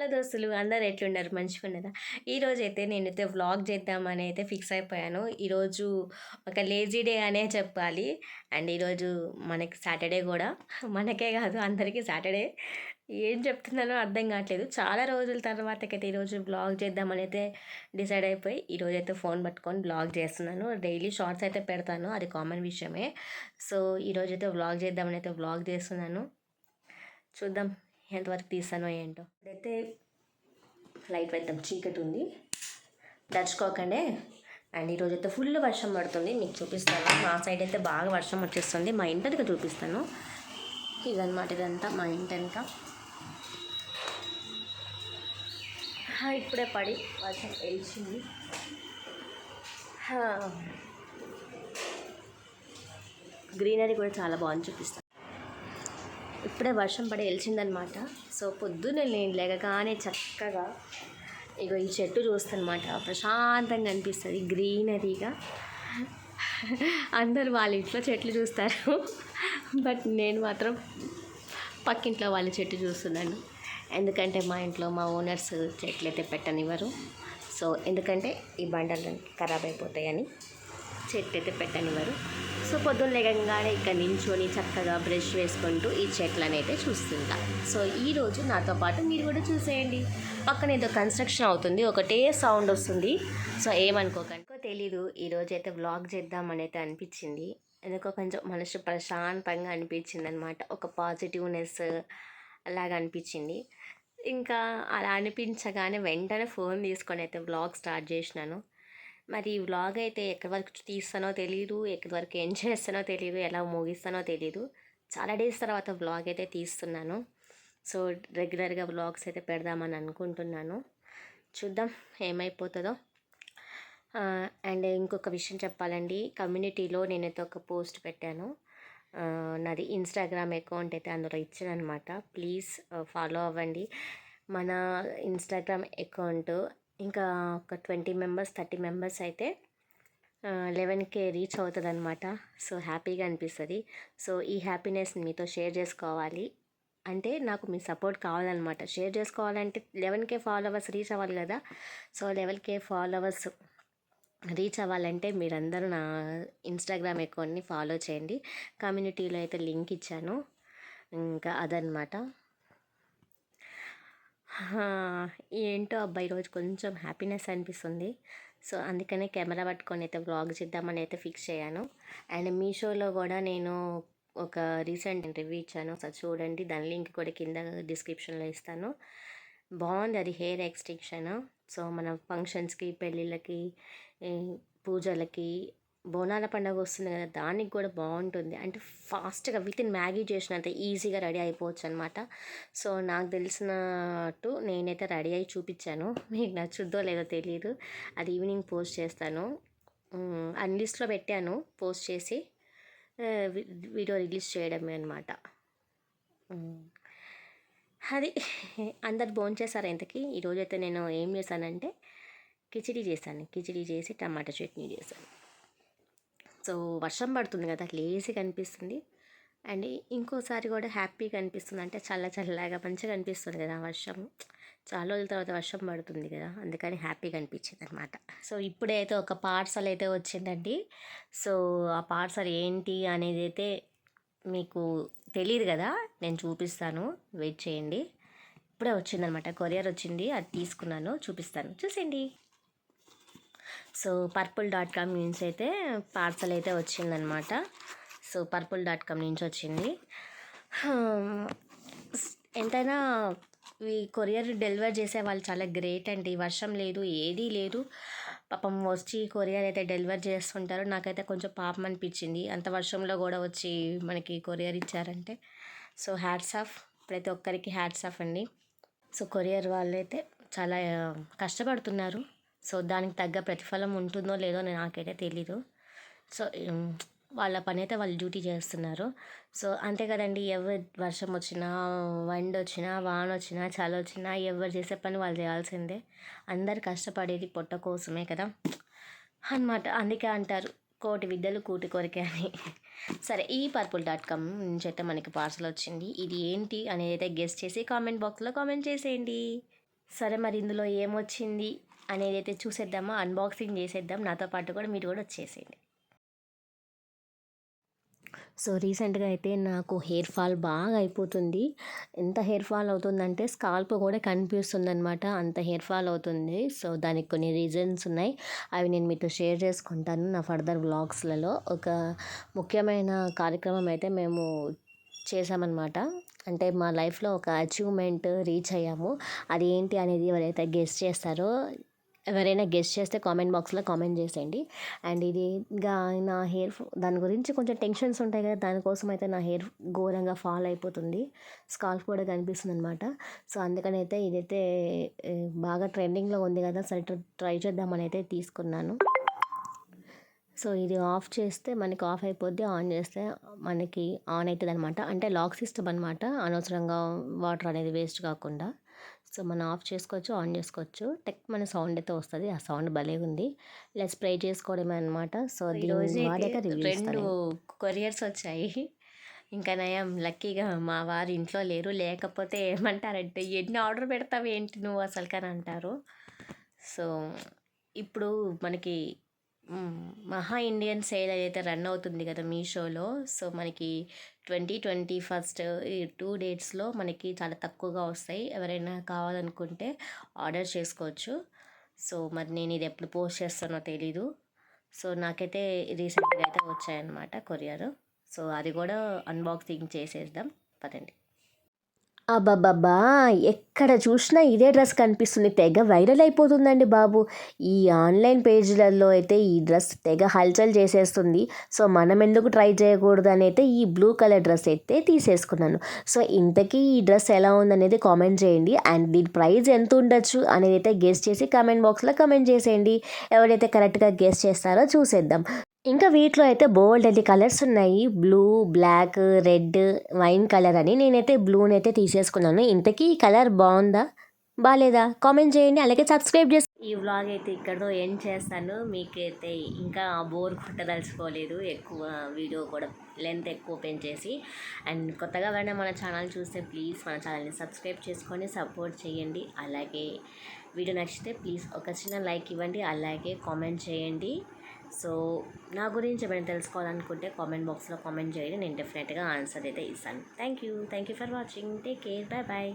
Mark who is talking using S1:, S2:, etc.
S1: Hello దోస్తులు అందరు ఎట్లున్నారు? మంచిగా ఉన్నదా ఈరోజు అయితే నేనైతే వ్లాగ్ చేద్దామని అయితే ఫిక్స్ అయిపోయాను. ఈరోజు ఒక లేజీ డే అనే చెప్పాలి. అండ్ ఈరోజు మనకి సాటర్డే కూడా. మనకే కాదు అందరికీ సాటర్డే. ఏం చెప్తున్నానో అర్థం కావట్లేదు. చాలా రోజుల తర్వాతకైతే ఈరోజు బ్లాగ్ చేద్దామని అయితే డిసైడ్ అయిపోయి ఈరోజు అయితే ఫోన్ పట్టుకొని బ్లాగ్ చేస్తున్నాను. డైలీ షార్ట్స్ అయితే పెడతాను. అది కామన్ విషయమే. సో ఈరోజు అయితే వ్లాగ్ చేద్దామని అయితే వ్లాగ్ చేస్తున్నాను. చూద్దాం. ఎంతవరకు తీసానో ఏంటో. ఇదైతే లైట్ పెద్దాం చీకటి ఉంది. దర్చుకోకండి అండ్ ఈరోజు అయితే ఫుల్ వర్షం పడుతుంది. మీకు చూపిస్తాను. మా సైడ్ అయితే బాగా వర్షం వచ్చేస్తుంది. మా ఇంటర్కి చూపిస్తాను. ఇదనమాట ఇదంతా మా ఇంటెనక ఇప్పుడే పడి వర్షం వెలిచింది. గ్రీనరీ కూడా చాలా బాగుంది. చూపిస్తాను ఇప్పుడే వర్షం పడి వెలిచిందనమాట. సో పొద్దున్నే నేను లేకగానే చక్కగా ఇగో ఈ చెట్టు చూస్తానమాట ప్రశాంతంగా అనిపిస్తుంది గ్రీనరీగా. అందరు వాళ్ళ ఇంట్లో చెట్లు చూస్తారు. బట్ నేను మాత్రం పక్కింట్లో వాళ్ళ చెట్టు చూస్తున్నాను. ఎందుకంటే మా ఇంట్లో మా ఓనర్స్ చెట్లు అయితే పెట్టనివ్వరు. సో ఎందుకంటే ఈ బండలు ఖరాబ్ అయిపోతాయని చెట్టు అయితే పెట్టనివ్వరు. సో పొద్దున్న లేకంగానే ఇక్కడ నించొని చక్కగా బ్రష్ వేసుకుంటూ ఈ చెట్లను అయితే చూస్తుంటా. సో ఈరోజు నాతో పాటు మీరు కూడా చూసేయండి. పక్కన ఏదో కన్స్ట్రక్షన్ అవుతుంది ఒకటే సౌండ్ వస్తుంది. సో ఏమనుకోకండి. తెలీదు ఈరోజు అయితే వ్లాగ్ చేద్దామని అయితే అనిపించింది. ఎందుకో కొంచెం మనసు ప్రశాంతంగా అనిపించింది అనమాట ఒక పాజిటివ్నెస్ అలాగా అనిపించింది. ఇంకా అలా అనిపించగానే వెంటనే ఫోన్ తీసుకొని అయితే వ్లాగ్ స్టార్ట్ చేసినాను. మరి ఈ వ్లాగ్ అయితే ఎక్కడి వరకు తీస్తానో తెలియదు ఎక్కడి వరకు ఏం చేస్తానో తెలియదు ఎలా ముగిస్తానో తెలియదు చాలా డేస్ తర్వాత వ్లాగ్ అయితే తీస్తున్నాను. సో రెగ్యులర్గా వ్లాగ్స్ అయితే పెడదామని అనుకుంటున్నాను. చూద్దాం ఏమైపోతుందో. అండ్ ఇంకొక విషయం చెప్పాలండి. కమ్యూనిటీలో నేనైతే ఒక పోస్ట్ పెట్టాను. నాది ఇన్స్టాగ్రామ్ అకౌంట్ అయితే అందులో ఇచ్చాను అనమాట ప్లీజ్ ఫాలో అవ్వండి. మన ఇన్స్టాగ్రామ్ అకౌంట్ ఇంకా ఒక ట్వంటీ మెంబర్స్ థర్టీ మెంబర్స్ అయితే లెవెన్కే రీచ్ అవుతుంది అనమాట సో హ్యాపీగా అనిపిస్తుంది. సో ఈ హ్యాపీనెస్ మీతో షేర్ చేసుకోవాలి. అంటే నాకు మీ సపోర్ట్ కావాలన్నమాట. షేర్ చేసుకోవాలంటే లెవెన్ కే ఫాలోవర్స్ రీచ్ అవ్వాలి కదా. So eleven K followers reach అవ్వాలంటే మీరందరూ నా ఇన్స్టాగ్రామ్ అకౌంట్ని ఫాలో చేయండి. కమ్యూనిటీలో అయితే లింక్ ఇచ్చాను. ఇంకా అదనమాట ఏంటో అబ్బాయి ఈరోజు కొంచెం హ్యాపీనెస్ అనిపిస్తుంది. సో అందుకనే కెమెరా పట్టుకొని అయితే వ్లాగ్ చేద్దామని అయితే ఫిక్స్ అయ్యాను అండ్ మీషోలో కూడా నేను ఒక రీసెంట్ ఇంటర్వ్యూ ఇచ్చాను. సో చూడండి దాని లింక్ కూడా కింద డిస్క్రిప్షన్లో ఇస్తాను. బాగుంది అది హెయిర్ ఎక్స్టెన్షన్ సో మన ఫంక్షన్స్కి పెళ్ళిళ్ళకి పూజలకి బోనాల పండుగ వస్తుంది కదా దానికి కూడా బాగుంటుంది. అంటే ఫాస్ట్గా విత్ ఇన్ మ్యాగీ చేసినంత ఈజీగా రెడీ అయిపోవచ్చు అనమాట సో నాకు తెలిసినట్టు నేనైతే రెడీ అయి చూపించాను. మీకు నచ్చుద్దో లేదో తెలియదు అది ఈవినింగ్ పోస్ట్ చేస్తాను. అన్లిస్ట్లో పెట్టాను పోస్ట్ చేసి వీడియో రిలీజ్ చేయడమే అనమాట అది అందరు భోంచేశారు ఇంతకీ? ఈరోజైతే నేను ఏం చేశానంటే కిచిడి చేశాను. కిచిడి చేసి టమాటా చట్నీ చేశాను. సో వర్షం పడుతుంది కదా లేజీ కనిపిస్తుంది. అండ్ ఇంకోసారి కూడా హ్యాపీగా అనిపిస్తుంది అంటే చల్ల చల్లగా మంచిగా అనిపిస్తుంది కదా వర్షం. చాలా రోజుల తర్వాత వర్షం పడుతుంది కదా అందుకని హ్యాపీగా అనిపించింది అనమాట సో ఇప్పుడే అయితే ఒక పార్సల్ అయితే వచ్చిందండి. సో ఆ పార్సల్ ఏంటి అనేది అయితే మీకు తెలియదు కదా నేను చూపిస్తాను. వెయిట్ చేయండి. ఇప్పుడే వచ్చిందనమాట కొరియర్ వచ్చింది అది తీసుకున్నాను చూపిస్తాను. చూసేయండి. సో పర్పుల్ డాట్ కామ్ నుంచి అయితే పార్సల్ అయితే వచ్చిందనమాట సో పర్పుల్ డాట్ కామ్ నుంచి వచ్చింది. Hmm. ఎంతైనా ఈ కొరియర్ డెలివర్ చేసే వాళ్ళు చాలా గ్రేట్ అండి. వర్షం లేదు ఏదీ లేదు. పాపం వచ్చి కొరియర్ అయితే డెలివర్ చేస్తుంటారు. నాకైతే కొంచెం పాపం అనిపించింది. అంత వర్షంలో కూడా వచ్చి మనకి కొరియర్ ఇచ్చారంటే. సో హ్యాట్స్ ఆఫ్ ప్రతి ఒక్కరికి హ్యాట్స్ ఆఫ్ అండి. సో కొరియర్ వాళ్ళు అయితే చాలా కష్టపడుతున్నారు. సో దానికి తగ్గ ప్రతిఫలం ఉంటుందో లేదో నాకైతే తెలీదు. సో వాళ్ళ పని అయితే వాళ్ళు డ్యూటీ చేస్తున్నారు. సో అంతే కదండి. ఎవరు వర్షం వచ్చినా వండి వచ్చినా వాన వచ్చినా చలి వచ్చినా ఎవరు చేసే పని వాళ్ళు చేయాల్సిందే. అందరు కష్టపడేది పొట్ట కోసమే కదా. అనమాట అందుకే అంటారు కోటి విద్యలు కూటి కొరికే అని. సరే ఈ పర్పుల్ డాట్ కామ్ నుంచి అయితే మనకి పార్సల్ వచ్చింది. ఇది ఏంటి అనేది అయితే గెస్ట్ చేసి కామెంట్ బాక్స్లో కామెంట్ చేసేయండి. సరే మరి ఇందులో ఏమొచ్చింది? అనేది అయితే చూసేద్దామా? అన్బాక్సింగ్ చేసేద్దాం. నాతో పాటు కూడా మీరు కూడా వచ్చేసేయండి. సో రీసెంట్గా అయితే నాకు హెయిర్ ఫాల్ బాగా అయిపోతుంది. ఎంత హెయిర్ ఫాల్ అవుతుందంటే స్కాల్ప్ కూడా కనిపిస్తుంది అనమాట అంత హెయిర్ ఫాల్ అవుతుంది. సో దానికి కొన్ని రీజన్స్ ఉన్నాయి. అవి నేను మీతో షేర్ చేసుకుంటాను నా ఫర్దర్ వ్లాగ్స్లలో ఒక ముఖ్యమైన కార్యక్రమం అయితే మేము చేసామన్నమాట అంటే మా లైఫ్లో ఒక అచీవ్మెంట్ రీచ్ అయ్యాము. అది ఏంటి అనేది ఎవరైతే గెస్ట్ చేస్తారో ఎవరైనా గెస్ట్ చేస్తే కామెంట్ బాక్స్లో కామెంట్ చేసేయండి. అండ్ ఇది ఇంకా నా హెయిర్ దాని గురించి కొంచెం టెన్షన్స్ ఉంటాయి కదా దానికోసం అయితే నా హెయిర్ ఘోరంగా ఫాల్ అయిపోతుంది. స్కాల్ఫ్ కూడా కనిపిస్తుంది అనమాట సో అందుకనైతే అయితే ఇదైతే బాగా ట్రెండింగ్లో ఉంది కదా సరే ట్రై చేద్దామని అయితే తీసుకున్నాను. సో ఇది ఆఫ్ చేస్తే మనకి ఆఫ్ అయిపోద్ది ఆన్ చేస్తే మనకి ఆన్ అవుతుంది అనమాట అంటే లాక్ సిస్టమ్ అనమాట అనవసరంగా వాటర్ అనేది వేస్ట్ కాకుండా. సో మనం ఆఫ్ చేసుకోవచ్చు ఆన్ చేసుకోవచ్చు. టెక్ మన సౌండ్ అయితే వస్తుంది. ఆ సౌండ్ భలే ఉంది ఇలా స్ప్రే చేసుకోవడమే అనమాట సో రెండు కొరియర్స్ వచ్చాయి. ఇంకా నయం లక్కీగా మా వారు ఇంట్లో లేరు. లేకపోతే ఏమంటారంటే ఎన్ని ఆర్డర్ పెడతావు ఏంటి నువ్వు అసలు కానీ అంటారు. సో ఇప్పుడు మనకి మహా ఇండియన్ సేల్ అయితే రన్ అవుతుంది కదా మీషోలో. సో మనకి ట్వంటీ ట్వంటీ ఫస్ట్ ఈ టూ డేట్స్లో మనకి చాలా తక్కువగా వస్తాయి. ఎవరైనా కావాలనుకుంటే ఆర్డర్ చేసుకోవచ్చు. సో మరి నేను ఇది ఎప్పుడు పోస్ట్ చేస్తానో తెలీదు. సో నాకైతే రీసెంట్గా అయితే వచ్చాయన్నమాట కొరియర్. సో అది కూడా అన్బాక్సింగ్ చేసేద్దాం. పదండి. అబ్బబ్బబ్బా ఎక్కడ చూసినా ఇదే డ్రెస్ కనిపిస్తుంది. తెగ వైరల్ అయిపోతుందండి బాబు. ఈ ఆన్లైన్ పేజీలలో అయితే ఈ డ్రెస్ తెగ హల్చల్ చేసేస్తుంది. సో మనం ఎందుకు ట్రై చేయకూడదు అని అయితే ఈ బ్లూ కలర్ డ్రెస్ అయితే తీసేసుకున్నాను. సో ఇంతకీ ఈ డ్రెస్ ఎలా ఉందనేది కామెంట్ చేయండి. అండ్ దీని ప్రైస్ ఎంత ఉండొచ్చు అనేది అయితే గెస్ట్ చేసి కామెంట్ బాక్స్లో కామెంట్ చేసేయండి. ఎవరైతే కరెక్ట్గా గెస్ట్ చేస్తారో చూసేద్దాం. ఇంకా వీటిలో అయితే బోల్డ్ అన్ని కలర్స్ ఉన్నాయి. Blue black red wine colour అని నేనైతే బ్లూని అయితే తీసేసుకున్నాను. ఇంతకీ ఈ కలర్ బాగుందా? బాగాలేదా కామెంట్ చేయండి. అలాగే సబ్స్క్రైబ్ చేసి ఈ వ్లాగ్ అయితే ఇక్కడతో ఏం చేస్తాను. మీకైతే ఇంకా బోర్ కొట్టదలుచుకోలేదు. ఎక్కువ వీడియో కూడా లెంత్ ఎక్కువ పెంచేసి. అండ్ కొత్తగా వెంటనే మన ఛానల్ చూస్తే ప్లీజ్ మన ఛానల్ని సబ్స్క్రైబ్ చేసుకొని సపోర్ట్ చేయండి. అలాగే వీడియో నచ్చితే ప్లీజ్ ఒక చిన్న లైక్ ఇవ్వండి. అలాగే కామెంట్ చేయండి. సో నా గురించి ఏమైనా తెలుసుకోవాలనుకుంటే కామెంట్ బాక్స్లో కామెంట్ చేయండి. నేను డెఫినెట్గా ఆన్సర్ అయితే ఇస్తాను. Thank you thank you for watching. Take care. Bye bye.